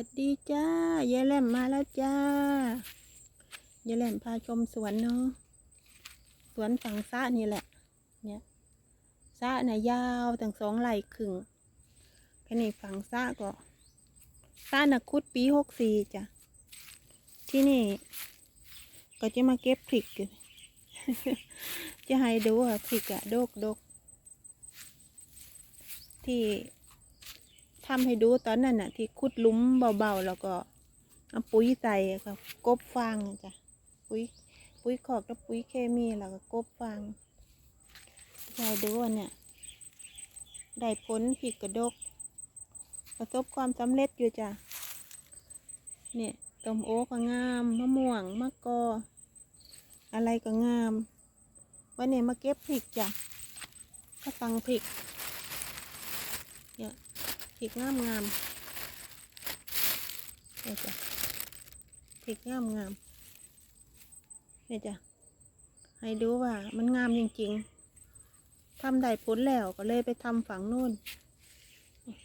วัสดีจ้ายายแหลมมาแล้วจ้ายายแหลมพาชมสวนเนาะสวนฝั่งซะนี่แหละ เนี่ยซะน่ะยาวตั้งสองไหล่ครึ่งแค่นี้ฝั่งซะก็ซะน่ะคุดปีหกสี่จ้ะที่นี่ ก็จะมาเก็บพริกจะให้ดูอะพริกอะดกดกที่ ทำให้ดูตอนนั้นน่ะ ที่ขุดลุมเบาๆ แล้วก็เอาปุ๋ยใส่ก็กบฟางจ้ะปุ๋ยปุ๋ยขอกแล้วปุ๋ยเคมีแล้วก็กบฟางให้ดูว่าเนี่ยได้ผลพริกกระดก ประสบความสำเร็จอยู่จ้ะเนี่ยต้มโอ๊กก็งามมะม่วงมะกอ อะไรก็งามวันนี้มาเก็บพริกจ้ะก็ฟังพริกเนี่ย พริกงามงามเนี่ยจ้ะพริกงามงามเนี่ยจ้ะให้ดูว่ามันงามจริงๆทำได้ผลแล้วก็เลยไปทำฝั่งนู่น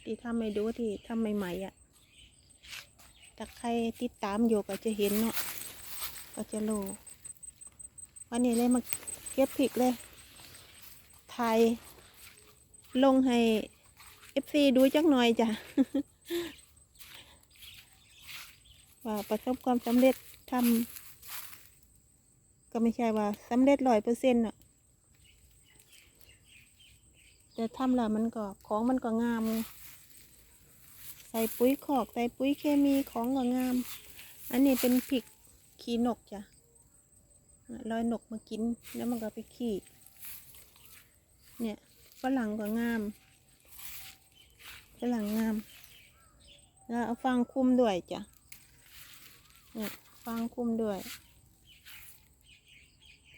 ที่ทำให้ดูที่ทำใหม่ๆอะถ้าใครติดตามอยู่ก็จะเห็นเนาะก็จะรู้วันนี้เลยมาเก็บพริกเลยถ่ายลงให้ เอฟซีดูจักหน่อยจ้ะว่าประสบความสำเร็จทำก็ไม่ใช่ว่าสำเร็จร้อยเปอร์เซ็นต์อะแต่ทำแล้วมันก็ของมันก็งาม ใส่ปุ๋ยขอกใส่ปุ๋ยเคมีของก็งาม อันนี้เป็นพริกขี้นกจ้ะรอยนกมากินแล้วมันก็ไปขี้เนี่ยฝรั่งก็งาม ฝรั่งงาม แล้วเอาฟางคุมด้วยจ้ะเนี่ยฟางคุมด้วย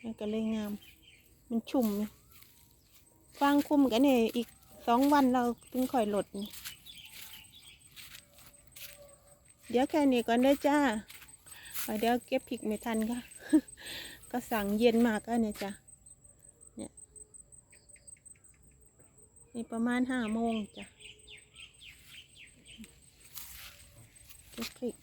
มันก็เลยงาม มันชุ่มฟางคุมกันเนี่ยอีกสองวันเราถึงค่อยหลด เดี๋ยวแค่นี้ก่อนเด้จ้าเดี๋ยวเก็บพริกไม่ทันค่ะ ก็สั่งเย็นมากก็เนี่ยจ้ะเนี่ยนี่ประมาณห้าโมงจ้ะ เก็บพริก